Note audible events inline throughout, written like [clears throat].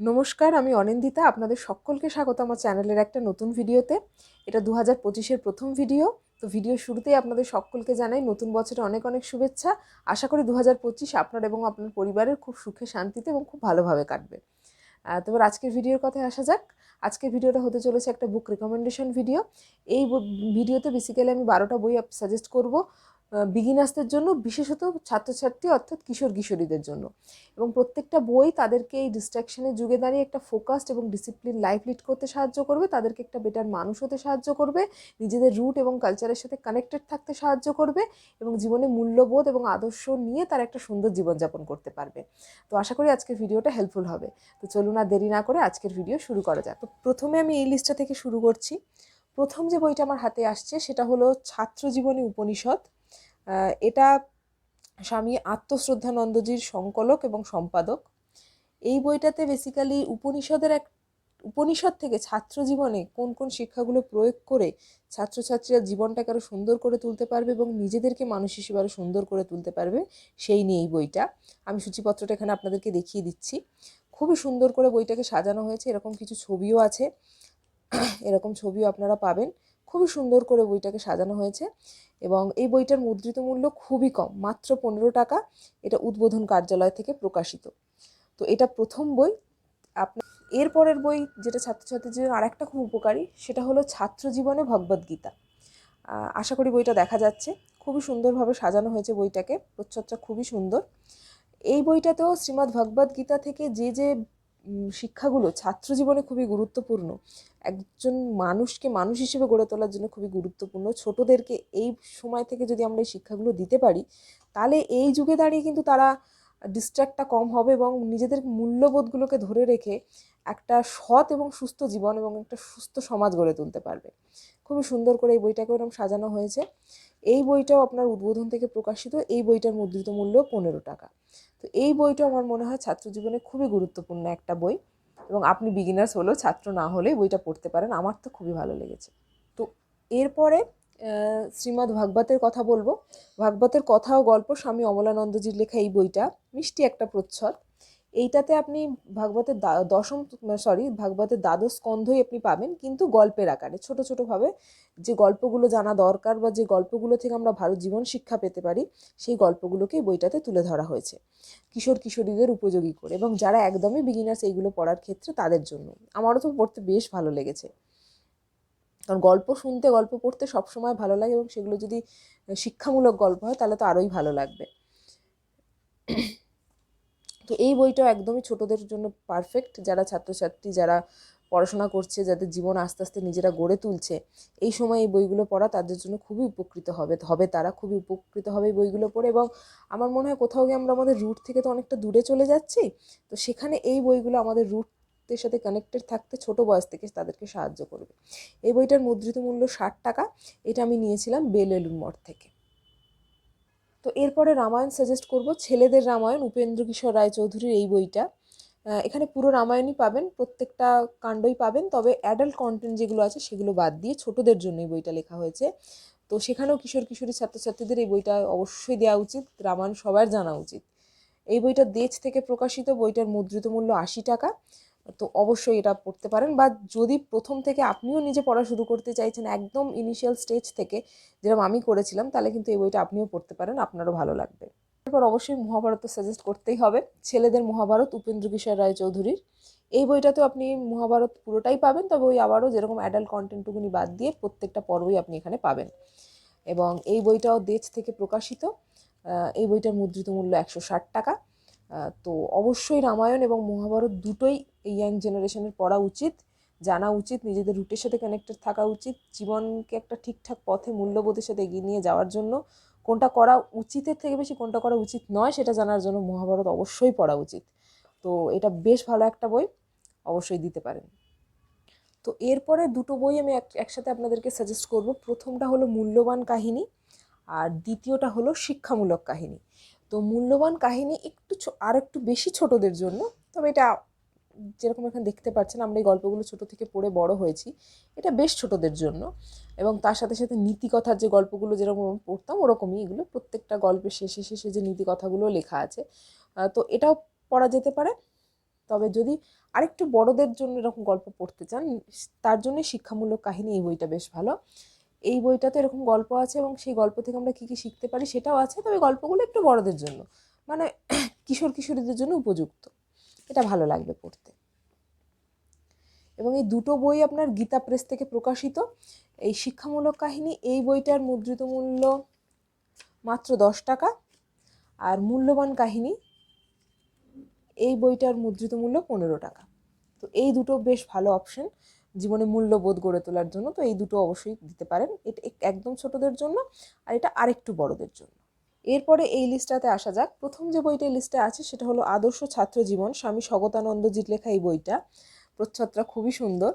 নমস্কার আমি অনিন্দিতা। আপনাদের সকলকে স্বাগত আমার চ্যানেলের একটা নতুন ভিডিওতে। এটা দু হাজার পঁচিশের প্রথম ভিডিও। তো ভিডিও শুরুতেই আপনাদের সকলকে জানাই নতুন বছরে অনেক অনেক শুভেচ্ছা। আশা করি দু হাজার পঁচিশ আপনার এবং আপনার পরিবারের খুব সুখে শান্তিতে এবং খুব ভালোভাবে কাটবে। আহ, তো এবার আজকের ভিডিওর কথায় আসা যাক। আজকের ভিডিওটা হতে চলেছে একটা বুক রেকমেন্ডেশন ভিডিও এই ভিডিওতে বেসিক্যালি আমি বারোটা বই সাজেস্ট করব। বিগিনার্সদের জন্য, বিশেষত ছাত্রছাত্রী অর্থাৎ কিশোর কিশোরীদের জন্য। এবং প্রত্যেকটা বই তাদেরকে এই ডিস্ট্রাকশনের যুগে দাঁড়িয়ে একটা ফোকাসড এবং ডিসিপ্লিন লাইফ লিড করতে সাহায্য করবে, তাদেরকে একটা বেটার মানুষ হতে সাহায্য করবে, নিজেদের রুট এবং কালচারের সাথে কানেক্টেড থাকতে সাহায্য করবে এবং জীবনে মূল্যবোধ এবং আদর্শ নিয়ে তারা একটা সুন্দর জীবনযাপন করতে পারবে। তো আশা করি আজকের ভিডিওটা হেল্পফুল হবে। তো চলুন আর দেরি না করে আজকের ভিডিও শুরু করা যাক। তো প্রথমে আমি এই লিস্টটা থেকে শুরু করছি। প্রথম যে বইটা আমার হাতে আসছে, সেটা হলো ছাত্র জীবনী উপনিষদ। এটা স্বামী আত্মশ্রদ্ধানন্দজির সংকলক এবং সম্পাদক। এই বইটাতে বেসিক্যালি উপনিষদের এক উপনিষদ থেকে ছাত্র জীবনে কোন কোন শিক্ষাগুলো প্রয়োগ করে ছাত্রছাত্রীরা জীবনটাকে আরও সুন্দর করে তুলতে পারবে এবং নিজেদেরকে মানুষ হিসেবে আরও সুন্দর করে তুলতে পারবে, সেই নিয়ে এই বইটা। আমি সূচিপত্রটা এখানে আপনাদেরকে দেখিয়ে দিচ্ছি। খুবই সুন্দর করে বইটাকে সাজানো হয়েছে, এরকম কিছু ছবিও আছে। এরকম ছবিও আপনারা পাবেন। খুবই সুন্দর করে বইটাকে সাজানো হয়েছে এবং এই বইটার মুদ্রিত মূল্য খুবই কম, মাত্র পনেরো টাকা। এটা উদ্বোধন কার্যালয় থেকে প্রকাশিত। তো এটা প্রথম বই। আপনার এরপরের বই যেটা ছাত্রছাত্রীদের জন্য আরেকটা খুব উপকারী, সেটা হলো ছাত্র জীবনে ভগবদ্গীতা আশা করি বইটা দেখা যাচ্ছে। খুবই সুন্দরভাবে সাজানো হয়েছে বইটাকে। প্রচ্ছদটা খুবই সুন্দর। এই বইটাতেও শ্রীমদ্ ভগবদ্গীতা থেকে যে যে শিক্ষাগুলো ছাত্র জীবনে খুবই গুরুত্বপূর্ণ। একজন মানুষকে মানুষ হিসেবে গড়ে তোলার জন্য খুবই গুরুত্বপূর্ণ। ছোটদেরকে এই সময় থেকে যদি আমরা এই শিক্ষাগুলো দিতে পারি, তাহলে এই যুগে দাঁড়িয়ে কিন্তু তারা ডিস্ট্র্যাক্টটা কম হবে এবং নিজেদের মূল্যবোধগুলোকে ধরে রেখে একটা সৎ এবং সুস্থ জীবন এবং একটা সুস্থ সমাজ গড়ে তুলতে পারবে। খুবই সুন্দর করে এই বইটাকে ওরকম সাজানো হয়েছে। এই বইটাও আপনার উদ্বোধন থেকে প্রকাশিত। এই বইটার মুদ্রিত মূল্য পনেরো টাকা। তো এই বইটা আমার মনে হয় ছাত্র জীবনে খুবই গুরুত্বপূর্ণ একটা বই এবং আপনি বিগিনার্স হলেও, ছাত্র না হলে বইটা পড়তে পারেন। আমার তো খুবই ভালো লেগেছে। তো এরপরে শ্রীমদ্ ভাগবতের কথা বলব। ভাগবতের কথা ও গল্প স্বামী অমলানন্দজির লেখা এই বইটা মিষ্টি একটা প্রচ্ছদ। এইটাতে আপনি ভাগবতের দশম সরি ভাগবতের দ্বাদশ স্কন্ধই আপনি পাবেন, কিন্তু গল্পের আকারে। ছোট, ছোটোভাবে যে গল্পগুলো জানা দরকার বা যে গল্পগুলো থেকে আমরা ভালো জীবন শিক্ষা পেতে পারি, সেই গল্পগুলোকে বইটাতে তুলে ধরা হয়েছে। কিশোর, কিশোরীদের উপযোগী করে এবং যারা একদমই বিগিনার্স এইগুলো পড়ার ক্ষেত্রে তাদের জন্য। আমারও তো পড়তে বেশ ভালো লেগেছে। কারণ গল্প শুনতে, গল্প পড়তে সবসময় ভালো লাগে এবং সেগুলো যদি শিক্ষামূলক গল্প হয়, তাহলে তো আরোই ভালো লাগবে। তো এই বইটাও একদমই ছোটদের জন্য পারফেক্ট যারা ছাত্রছাত্রী, যারা পড়াশোনা করছে, যাদের জীবন আস্তে আস্তে নিজেরা গড়ে তুলছে, এই সময় এই বইগুলো পড়া তাদের জন্য খুবই উপকৃত হবে হবে তারা খুবই উপকৃত হবে এই বইগুলো পড়ে এবং আমার মনে হয় কোথাও গিয়ে আমরা আমাদের রুট থেকে তো অনেকটা দূরে চলে যাচ্ছি, তো সেখানে এই বইগুলো আমাদের রুটের সাথে কানেক্টেড থাকতে ছোট বয়স থেকে তাদেরকে সাহায্য করবে। এই বইটার মুদ্রিত মূল্য ষাট টাকা, এটা আমি নিয়েছিলাম বেলেলুন মঠ থেকে। তো এরপরে রামায়ণ সাজেস্ট করব, ছেলেদের রামায়ণ উপেন্দ্র কিশোর রায়চৌধুরীর এই বইটা। এখানে পুরো রামায়ণই পাবেন, প্রত্যেকটা কাণ্ডই পাবেন, তবে অ্যাডাল্ট কন্টেন্ট যেগুলো আছে সেগুলো বাদ দিয়ে ছোটদের জন্য এই বইটা লেখা হয়েছে। তো সেখানেও কিশোর কিশোরী ছাত্রছাত্রীদের এই বইটা অবশ্যই দেওয়া উচিত, রামায়ণ সবার জানা উচিত। এই বইটা দেশ থেকে প্রকাশিত, বইটার মুদ্রিত মূল্য আশি টাকা। তো অবশ্যই এটা পড়তে পারেন। বা যদি প্রথম থেকে আপনিও নিজে পড়া শুরু করতে চাইছেন একদম ইনিশিয়াল স্টেজ থেকে যেরকম আমি করেছিলাম, তাহলে কিন্তু এই বইটা আপনিও পড়তে পারেন, আপনারও ভালো লাগবে। এরপর অবশ্যই মহাভারত সাজেস্ট করতেই হবে। ছেলেদের মহাভারত উপেন্দ্র কিশোর রায় চৌধুরীর। এই বইটাতেও আপনি মহাভারত পুরোটাই পাবেন, তবে ওই আবারও যেরকম অ্যাডাল্ট কন্টেন্টটুকুনি বাদ দিয়ে প্রত্যেকটা পর্বই আপনি এখানে পাবেন। এবং এই বইটাও দেশ থেকে প্রকাশিত। এই বইটার মুদ্রিত মূল্য একশো ষাট টাকা। তো অবশ্যই রামায়ণ এবং মহাভারত দুটোই এই ইয়াং জেনারেশনের পড়া উচিত, জানা উচিত, নিজেদের রুটের সাথে কানেক্টেড থাকা উচিত, জীবনকে একটা ঠিকঠাক পথে, মূল্যবোধের সাথে এগিয়ে নিয়ে যাওয়ার জন্য কোনটা করা উচিতের থেকে বেশি, কোনটা করা উচিত নয়, সেটা জানার জন্য মহাভারত অবশ্যই পড়া উচিত। তো এটা বেশ ভালো একটা বই, অবশ্যই দিতে পারেন। তো এরপরে দুটো বই আমি এক, একসাথে আপনাদেরকে সাজেস্ট করব। প্রথমটা হলো মূল্যবান কাহিনী, আর দ্বিতীয়টা হলো শিক্ষামূলক কাহিনী। তো মূল্যবান কাহিনী একটু আর একটু বেশি ছোটদের জন্য, তবে এটা যেরকম এখানে দেখতে পাচ্ছেন, আমরা এই গল্পগুলো ছোট থেকে পড়ে বড় হয়েছি। এটা বেশ ছোটদের জন্য এবং তার সাথে সাথে নীতিকথার যে গল্পগুলো যেরকম পড়তাম, ওরকমই এগুলো। প্রত্যেকটা গল্পের শেষে শেষে যে নীতি কথাগুলো লেখা আছে তো এটাও পড়া যেতে পারে। তবে যদি আরেকটু বড়দের জন্য এরকম গল্প পড়তে চান, তার জন্য শিক্ষামূলক কাহিনী এই বইটা বেশ ভালো। এই বইটাতে এরকম গল্প আছে এবং সেই গল্প থেকে আমরা কী কী শিখতে পারি সেটাও আছে, তবে গল্পগুলো একটু বড়দের জন্য। মানে [clears throat] কিশোর কিশোরীদের জন্য উপযুক্ত। এটা ভালো লাগবে পড়তে। এবং এই দুটো বই আপনার গীতা প্রেস থেকে প্রকাশিত। এই শিক্ষামূলক কাহিনী, এই বইটার মুদ্রিত মূল্য মাত্র দশ টাকা। আর মূল্যবান কাহিনী, এই বইটার মুদ্রিত মূল্য পনেরো টাকা। তো এই দুটো বেশ ভালো অপশন জীবনে মূল্যবোধ গড়ে তোলার জন্য, তো এই দুটো অবশ্যই দিতে পারেন। এটা একদম ছোটদের জন্য আর এটা আরেকটু বড়দের জন্য। এরপরে এই লিস্টটাতে আসা যাক। প্রথম যে বইটা লিস্টে আছে সেটা হলো আদর্শ ছাত্র জীবন, স্বামী স্বগতানন্দজির লেখা এই বইটা। প্রচ্ছদটা খুবই সুন্দর।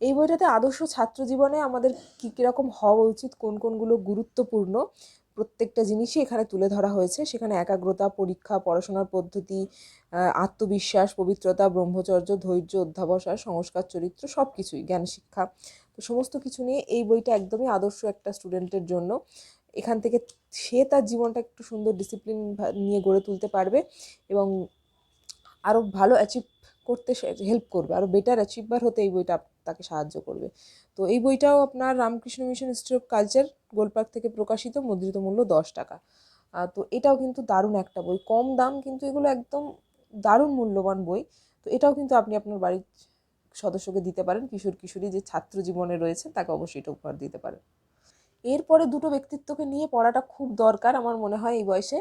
এই বইটাতে আদর্শ ছাত্র জীবনে আমাদের কী কীরকম হওয়া উচিত, কোন, কোনগুলো গুরুত্বপূর্ণ প্রত্যেকটা জিনিসই এখানে তুলে ধরা হয়েছে। সেখানে একাগ্রতা, পরীক্ষা, পড়াশোনার পদ্ধতি আত্মবিশ্বাস, পবিত্রতা, ব্রহ্মচর্য, ধৈর্য, অধ্যাবসায়, সংস্কার, চরিত্র সব কিছুই জ্ঞান, শিক্ষা। তো সমস্ত কিছু নিয়ে এই বইটা একদমই আদর্শ একটা স্টুডেন্টের জন্য। এখান থেকে সে তার জীবনটা একটু সুন্দর ডিসিপ্লিন নিয়ে গড়ে তুলতে পারবে এবং আরও ভালো অ্যাচিভ করতে হেল্প করবে আরও বেটার অ্যাচিভবার হতে এই বইটা তাকে সাহায্য করবে। তো এই বইটাও আপনার Ramakrishna mission institute of culture Golpark থেকে প্রকাশিত, মুদ্রিত মূল্য দশ টাকা। তো এটাও কিন্তু দারুণ একটা বই। কম দাম কিন্তু এগুলো একদম দারুণ মূল্যবান বই। তো এটাও কিন্তু আপনি আপনার বাড়ির সদস্যকে দিতে পারেন, কিশোর, কিশোরী যে ছাত্র জীবনে রয়েছে তাকে অবশ্যই এটা উপহার দিতে পারেন। এরপরে দুটো ব্যক্তিত্বকে নিয়ে পড়াটা খুব দরকার আমার মনে হয় এই বয়সে।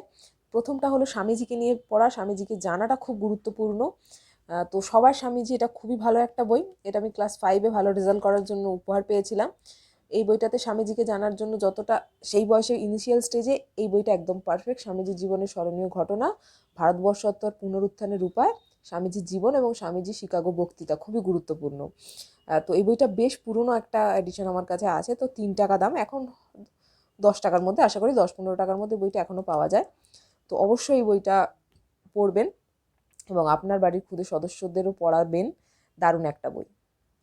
প্রথমটা হলো স্বামীজিকে নিয়ে পড়া, স্বামীজিকে জানাটা খুব গুরুত্বপূর্ণ। তো সবার স্বামীজি, এটা খুবই ভালো একটা বই। এটা আমি ক্লাস ফাইভে ভালো রেজাল্ট করার জন্য উপহার পেয়েছিলাম। এই বইটাতে স্বামীজিকে জানার জন্য যতটা, সেই বয়সের ইনিশিয়াল স্টেজে এই বইটা একদম পারফেক্ট স্বামীজির জীবনের স্মরণীয় ঘটনা, ভারতবর্ষোত্তর পুনরুত্থানের উপায় স্বামীজির জীবন এবং স্বামীজি শিকাগো বক্তৃতা, খুবই গুরুত্বপূর্ণ। তো এই বইটা বেশ পুরনো একটা এডিশন আমার কাছে আছে, তো তিন টাকা দাম, এখন দশ টাকার মধ্যে, আশা করি দশ পনেরো টাকার মধ্যে বইটা এখনও পাওয়া যায়। তো অবশ্যই এই বইটা পড়বেন। এবং আপনার বাড়ির ক্ষুদে সদস্যদেরও পড়াবেন দারুণ একটা বই।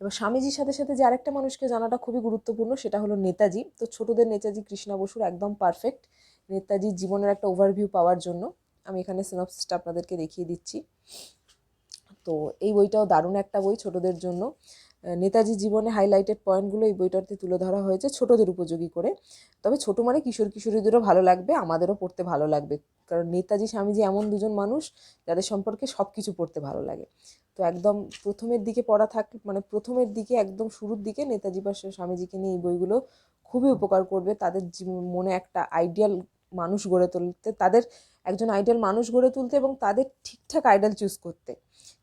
এবার স্বামীজির সাথে সাথে যে আরেকটা মানুষকে জানাটা খুবই গুরুত্বপূর্ণ সেটা হলো নেতাজি। তো ছোটদের নেতাজি কৃষ্ণা বসুর একদম পারফেক্ট নেতাজির জীবনের একটা ওভারভিউ পাওয়ার জন্য আমি এখানে সিনপসিসটা আপনাদেরকে দেখিয়ে দিচ্ছি। তো এই বইটাও দারুণ একটা বই ছোটদের জন্য। আহ, নেতাজির জীবনে হাইলাইটেড পয়েন্টগুলো এই বইটাতে তুলে ধরা হয়েছে ছোটদের উপযোগী করে। তবে ছোট মানে কিশোর কিশোরীদেরও ভালো লাগবে আমাদেরও পড়তে ভালো লাগবে। কারণ নেতাজি স্বামীজি এমন দুজন মানুষ যাদের সম্পর্কে সব কিছু পড়তে ভালো লাগে। তো একদম প্রথমের দিকে পড়া থাক মানে প্রথমের দিকে একদম শুরুর দিকে নেতাজি বা স্বামীজিকে নিয়ে এই বইগুলো খুবই উপকার করবে। তাদের মনে একটা আইডিয়াল মানুষ গড়ে তুলতে, তাদের একজন আইডিয়াল মানুষ গড়ে তুলতে এবং তাদের ঠিকঠাক আইডল চুজ করতে।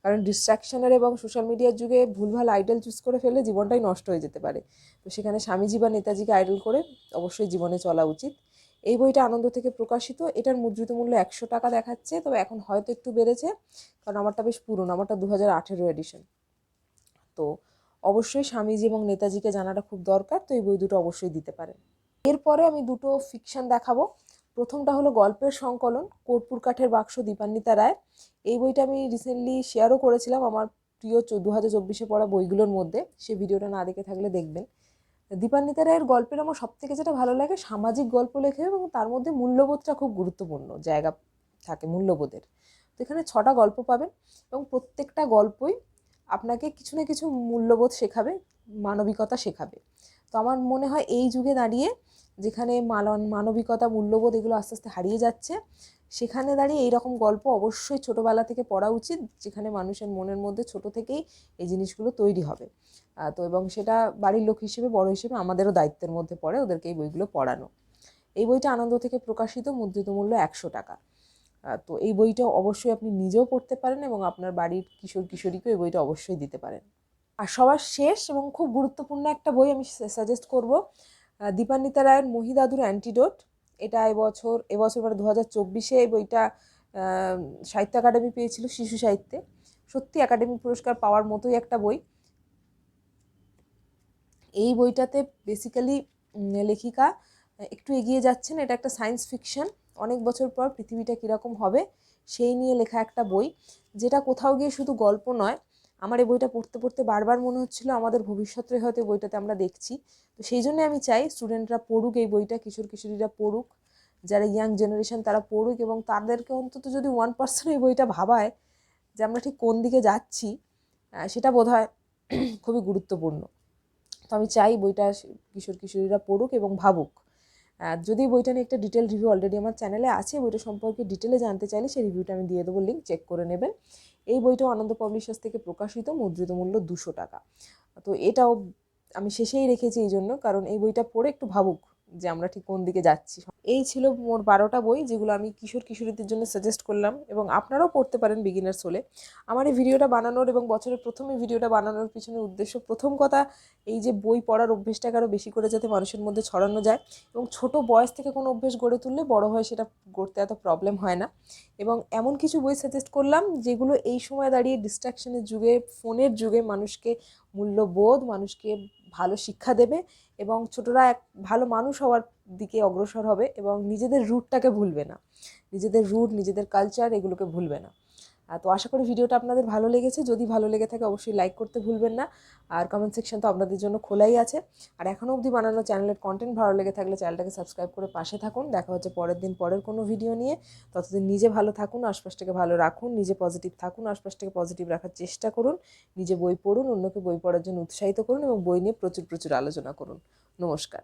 কারণ ডিস্ট্রাকশনের এবং সোশ্যাল মিডিয়ার যুগে ভুলভাল আইডল চুজ করে ফেলে জীবনটাই নষ্ট হয়ে যেতে পারে। তো সেখানে স্বামীজি বা নেতাজিকে আইডল করে অবশ্যই জীবনে চলা উচিত। এই বইটা আনন্দ থেকে প্রকাশিত। এটার মুদ্রিত মূল্য একশো টাকা দেখাচ্ছে, তবে এখন হয়তো একটু বেড়েছে, কারণ আমারটা বেশ পুরনো, আমারটা দু হাজার আঠেরো এডিশন তো অবশ্যই স্বামীজি এবং নেতাজিকে জানাটা খুব দরকার, তো এই বই দুটো অবশ্যই দিতে পারেন। এরপরে আমি দুটো ফিকশন দেখাবো। প্রথমটা হলো গল্পের সংকলন, কর্পূর কাঠের বাক্স দীপান্বিতা রায়। এই বইটা আমি রিসেন্টলি শেয়ারও করেছিলাম আমার প্রিয় দু হাজার চব্বিশে পড়া বইগুলোর মধ্যে। সে ভিডিওটা না দেখে থাকলে দেখবেন। দীপান্বিতা রায়ের গল্পের আমার সব থেকে যেটা ভালো লাগে, সামাজিক গল্প লেখে এবং তার মধ্যে মূল্যবোধটা খুব গুরুত্বপূর্ণ, জায়গা থাকে মূল্যবোধের। তো এখানে ছটা গল্প পাবেন এবং প্রত্যেকটা গল্পই আপনাকে কিছু না কিছু মূল্যবোধ শেখাবে, মানবিকতা শেখাবে। তো আমার মনে হয় এই যুগে দাঁড়িয়ে যেখানে মালন, মানবিকতা, মূল্যবোধ এগুলো আস্তে আস্তে হারিয়ে যাচ্ছে। সেখানে দাঁড়িয়ে এই রকম গল্প অবশ্যই ছোটোবেলা থেকে পড়া উচিত, যেখানে মানুষের মনের মধ্যে ছোট থেকেই এই জিনিসগুলো তৈরি হবে। তো এবং সেটা বাড়ির লোক হিসেবে, বড় হিসেবে আমাদেরও দায়িত্বের মধ্যে পড়ে ওদেরকে এই বইগুলো পড়ানো। এই বইটা আনন্দ থেকে প্রকাশিত, মুদ্রিত মূল্য একশো টাকা। তো এই বইটা অবশ্যই আপনি নিজেও পড়তে পারেন এবং আপনার বাড়ির কিশোর কিশোরীকেও এই বইটা অবশ্যই দিতে পারেন। আর সবার শেষ এবং খুব গুরুত্বপূর্ণ একটা বই আমি সাজেস্ট করব দীপান্বিতা রায়ের মহিদাদুর অ্যান্টিডোট এটা এবছর এবছর মানে দু হাজার চব্বিশে এই বইটা সাহিত্য একাডেমি পেয়েছিল শিশু সাহিত্যে। সত্যি একাডেমি পুরস্কার পাওয়ার মতোই একটা বই। এই বইটাতে বেসিক্যালি লেখিকা একটু এগিয়ে যাচ্ছেন, এটা একটা সায়েন্স ফিকশন অনেক বছর পর পৃথিবীটা কীরকম হবে, সেই নিয়ে লেখা একটা বই, যেটা কোথাও গিয়ে শুধু গল্প নয় আমার এই বইটা পড়তে পড়তে বারবার মনে হচ্ছিল আমাদের ভবিষ্যতে হয়তো বইটাতে আমরা দেখছি। তো সেই জন্য আমি চাই স্টুডেন্টরা পড়ুক, এই বইটা কিশোর কিশোরীরা পড়ুক, যারা ইয়াং জেনারেশন তারা পড়ুক এবং তাদেরকে অন্তত যদি ওয়ান পার্সেন্ট এই বইটা ভাবায় যে আমরা ঠিক কোন দিকে যাচ্ছি সেটা বোধ হয় খুবই গুরুত্বপূর্ণ। তো আমি চাই বইটা কিশোর কিশোরীরা পড়ুক এবং ভাবুক। যদি বইটা নিয়ে একটা ডিটেল রিভিউ অলরেডি আমার চ্যানেলে আছে, বইটা সম্পর্কে ডিটেলে জানতে চাইলে সেই রিভিউটা আমি দিয়ে দেবো লিঙ্ক চেক করে নেবেন। এই বইটা আনন্দ পাবলিশার্স থেকে প্রকাশিত, মুদ্রিত মূল্য দুশো টাকা। তো এটাও আমি শেষেই রেখেছি এই জন্য, কারণ এই বইটা পড়ে একটু ভাবুক। যে আমরা ঠিক কোন দিকে যাচ্ছি। এই ছিল মোট বারোটা বই যেগুলো আমি কিশোর কিশোরীদের জন্য সাজেস্ট করলাম এবং আপনারাও পড়তে পারেন বিগিনার্স হলে আমার এই ভিডিওটা বানানোর এবং বছরের প্রথম ভিডিওটা বানানোর পিছনে উদ্দেশ্য প্রথম কথা, এই যে বই পড়ার অভ্যেসটাকে আরও বেশি করে যাতে মানুষের মধ্যে ছড়ানো যায় এবং ছোট বয়স থেকে কোনো অভ্যেস গড়ে তুললে বড় হয় সেটা গড়তে এত প্রবলেম হয় না। এবং এমন কিছু বই সাজেস্ট করলাম যেগুলো এই সময় দাঁড়িয়ে ডিস্ট্রাকশনের যুগে ফোনের যুগে মানুষকে মূল্যবোধ, মানুষকে ভালো শিক্ষা দেবে এবং ছোটরা এক ভালো মানুষ হওয়ার দিকে অগ্রসর হবে এবং নিজেদের রুটটাকে ভুলবে না। নিজেদের রুট নিজেদের কালচার এগুলোকে ভুলবে না। তো আশা করি ভিডিওটা আপনাদের ভালো লেগেছে। যদি ভালো লেগে থাকে অবশ্যই লাইক করতে ভুলবেন না। আর কমেন্ট সেকশন তো আপনাদের জন্য খোলাই আছে। আর এখনও অবধি বানানো চ্যানেলের কন্টেন্ট ভালো লেগে থাকলে চ্যানেলটাকে সাবস্ক্রাইব করে পাশে থাকুন। দেখা হচ্ছে পরের দিন পরের কোনো ভিডিও নিয়ে। ততদিন নিজে ভালো থাকুন, আশপাশটাকে ভালো রাখুন, নিজে পজিটিভ থাকুন, আশপাশটাকে পজিটিভ রাখার চেষ্টা করুন, নিজে বই পড়ুন, অন্যকে বই পড়ার জন্য উৎসাহিত করুন এবং বই নিয়ে প্রচুর প্রচুর আলোচনা করুন। নমস্কার।